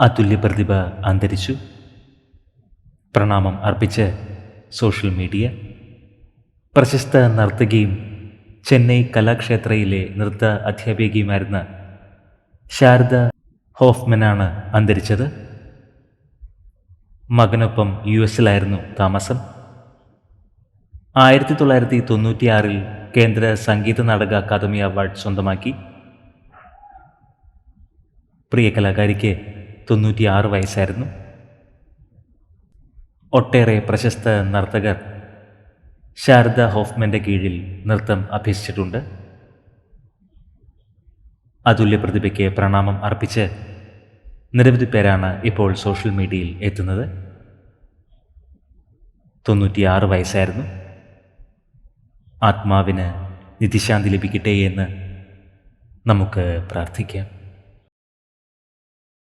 അതുല്യ പ്രതിഭ അന്തരിച്ചു. പ്രണാമം അർപ്പിച്ച് സോഷ്യൽ മീഡിയ. പ്രശസ്ത നർത്തകിയും ചെന്നൈ കലാക്ഷേത്രയിലെ നൃത്ത അധ്യാപികയുമായിരുന്ന ശാരദ ഹോഫ്മനാണ് അന്തരിച്ചത്. മകനൊപ്പം യു എസിലായിരുന്നു താമസം. ആയിരത്തി തൊള്ളായിരത്തി തൊണ്ണൂറ്റിയാറിൽ കേന്ദ്ര സംഗീത നാടക അക്കാദമി അവാർഡ് സ്വന്തമാക്കി. പ്രിയ കലാകാരിക്ക് തൊണ്ണൂറ്റിയാറ് വയസ്സായിരുന്നു. ഒട്ടേറെ പ്രശസ്ത നർത്തകർ ശാരദ ഹോഫ്മന്റെ കീഴിൽ നൃത്തം അഭ്യസിച്ചിട്ടുണ്ട്. അതുല്യ പ്രതിഭയ്ക്ക് പ്രണാമം അർപ്പിച്ച് നിരവധി പേരാണ് ഇപ്പോൾ സോഷ്യൽ മീഡിയയിൽ എത്തുന്നത്. തൊണ്ണൂറ്റിയാറ് വയസ്സായിരുന്നു. ആത്മാവിന് നിധിശാന്തി ലഭിക്കട്ടെ എന്ന് നമുക്ക് പ്രാർത്ഥിക്കാം.